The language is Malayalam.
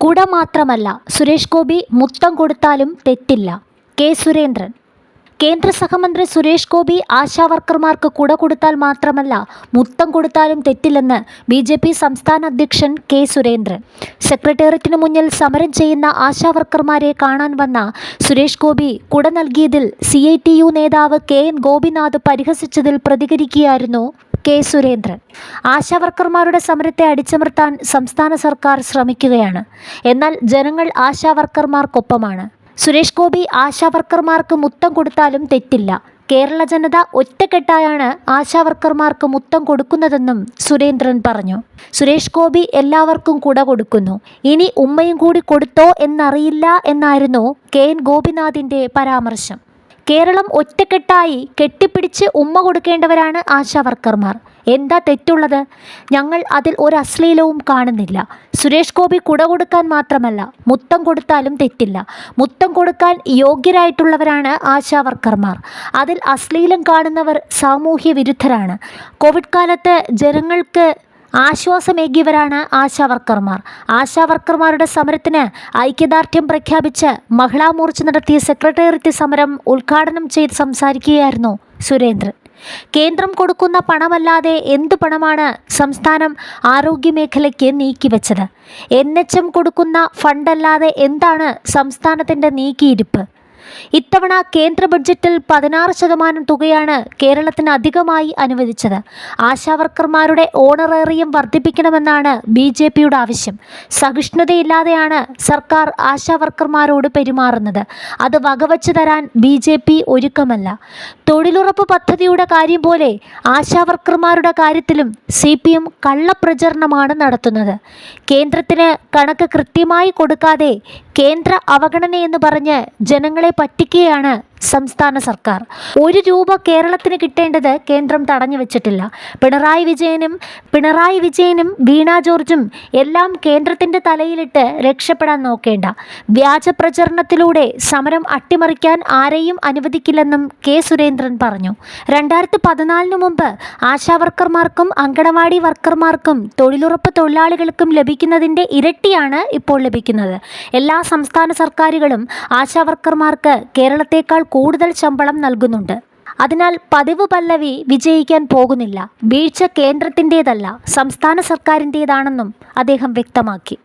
കുട മാത്രമല്ല സുരേഷ് ഗോപി മുത്തം കൊടുത്താലും തെറ്റില്ല. കെ. സുരേന്ദ്രൻ. കേന്ദ്ര സഹമന്ത്രി സുരേഷ് ഗോപി ആശാവർക്കർമാർക്ക് കുട കൊടുത്താൽ മാത്രമല്ല മുത്തം കൊടുത്താലും തെറ്റില്ലെന്ന് ബി ജെ പി സംസ്ഥാന അധ്യക്ഷൻ കെ. സുരേന്ദ്രൻ. സെക്രട്ടേറിയറ്റിന് മുന്നിൽ സമരം ചെയ്യുന്ന ആശാവർക്കർമാരെ കാണാൻ വന്ന സുരേഷ് ഗോപി കുട നൽകിയതിൽ സി നേതാവ് കെ. എൻ. ഗോപിനാഥ് പരിഹസിച്ചതിൽ പ്രതികരിക്കുകയായിരുന്നു കെ സുരേന്ദ്രൻ. ആശാവർക്കർമാരുടെ സമരത്തെ അടിച്ചമർത്താൻ സംസ്ഥാന സർക്കാർ ശ്രമിക്കുകയാണ്. എന്നാൽ ജനങ്ങൾ ആശാവർക്കർമാർക്കൊപ്പമാണ്. സുരേഷ് ഗോപി ആശാവർക്കർമാർക്ക് മുത്തം കൊടുത്താലും തെറ്റില്ല. കേരള ജനത ഒറ്റക്കെട്ടായാണ് ആശാവർക്കർമാർക്ക് മുത്തം കൊടുക്കുന്നതെന്നും സുരേന്ദ്രൻ പറഞ്ഞു. സുരേഷ് ഗോപി എല്ലാവർക്കും കുട കൊടുക്കുന്നു. ഇനി ഉമ്മയും കൂടി കൊടുത്തോ എന്നറിയില്ല എന്നായിരുന്നു കെ എൻ ഗോപിനാഥിന്റെ പരാമർശം. കേരളം ഒറ്റക്കെട്ടായി കെട്ടിപ്പിടിച്ച് ഉമ്മ കൊടുക്കേണ്ടവരാണ് ആശാവർക്കർമാർ. എന്താ തെറ്റുള്ളത്? ഞങ്ങൾ അതിൽ ഒരു അശ്ലീലവും കാണുന്നില്ല. സുരേഷ് ഗോപി കുട കൊടുക്കാൻ മാത്രമല്ല മുത്തം കൊടുത്താലും തെറ്റില്ല. മുത്തം കൊടുക്കാൻ യോഗ്യരായിട്ടുള്ളവരാണ് ആശാവർക്കർമാർ. അതിൽ അശ്ലീലം കാണുന്നവർ സാമൂഹ്യ വിരുദ്ധരാണ്. കോവിഡ് കാലത്ത് ജനങ്ങൾക്ക് ആശ്വാസമേകിയവരാണ് ആശാവർക്കർമാർ. ആശാവർക്കർമാരുടെ സമരത്തിന് ഐക്യദാർഢ്യം പ്രഖ്യാപിച്ച് മഹിളാ മോർച്ച നടത്തിയ സെക്രട്ടേറിയറ്റ് സമരം ഉദ്ഘാടനം ചെയ്ത് സംസാരിക്കുകയായിരുന്നു സുരേന്ദ്രൻ. കേന്ദ്രം കൊടുക്കുന്ന പണമല്ലാതെ എന്തു പണമാണ് സംസ്ഥാനം ആരോഗ്യമേഖലയ്ക്ക് നീക്കിവെച്ചത്? എൻ എച്ച് എം കൊടുക്കുന്ന ഫണ്ടല്ലാതെ എന്താണ് സംസ്ഥാനത്തിന്റെ നീക്കിയിരിപ്പ്? ഇത്തവണ കേന്ദ്ര ബഡ്ജറ്റിൽ പതിനാറ് ശതമാനം തുകയാണ് കേരളത്തിന് അധികമായി അനുവദിച്ചത്. ആശാവർക്കർമാരുടെ ഓണറേറിയം വർദ്ധിപ്പിക്കണമെന്നാണ് ബി ജെ പിയുടെ ആവശ്യം. സഹിഷ്ണുതയില്ലാതെയാണ് സർക്കാർ ആശാവർക്കർമാരോട് പെരുമാറുന്നത്. അത് വകവച്ചു തരാൻ ബി ജെ പി ഒരുക്കമല്ല. തൊഴിലുറപ്പ് പദ്ധതിയുടെ കാര്യം പോലെ ആശാവർക്കർമാരുടെ കാര്യത്തിലും സി പി എം കള്ളപ്രചരണമാണ് നടത്തുന്നത്. കേന്ദ്രത്തിന് കണക്ക് കൃത്യമായി കൊടുക്കാതെ കേന്ദ്ര അവഗണനയെന്ന് പറഞ്ഞ് ജനങ്ങളെ പറ്റിക്കുകയാണ് സംസ്ഥാന സർക്കാർ. ഒരു രൂപ കേരളത്തിന് കിട്ടേണ്ടത് കേന്ദ്രം തടഞ്ഞു വെച്ചിട്ടില്ല. പിണറായി വിജയനും പിണറായി വിജയനും വീണ ജോർജും എല്ലാം കേന്ദ്രത്തിന്റെ തലയിലിട്ട് രക്ഷപ്പെടാൻ നോക്കേണ്ട. വ്യാജ പ്രചരണത്തിലൂടെ സമരം അട്ടിമറിക്കാൻ ആരെയും അനുവദിക്കില്ലെന്നും കെ സുരേന്ദ്രൻ പറഞ്ഞു. രണ്ടായിരത്തി പതിനാലിന് മുമ്പ് ആശാവർക്കർമാർക്കും അങ്കണവാടി വർക്കർമാർക്കും തൊഴിലുറപ്പ് തൊഴിലാളികൾക്കും ലഭിക്കുന്നതിന്റെ ഇരട്ടിയാണ് ഇപ്പോൾ ലഭിക്കുന്നത്. എല്ലാ സംസ്ഥാന സർക്കാരുകളും ആശാവർക്കർമാർക്ക് കേരളത്തേക്കാൾ കൂടുതൽ ശമ്പളം നൽകുന്നുണ്ട്. അതിനാൽ പതിവ് പല്ലവി വിജയിക്കാൻ പോകുന്നില്ല. വീഴ്ച കേന്ദ്രത്തിന്റേതല്ല സംസ്ഥാന സർക്കാരിന്റേതാണെന്നും അദ്ദേഹം വ്യക്തമാക്കി.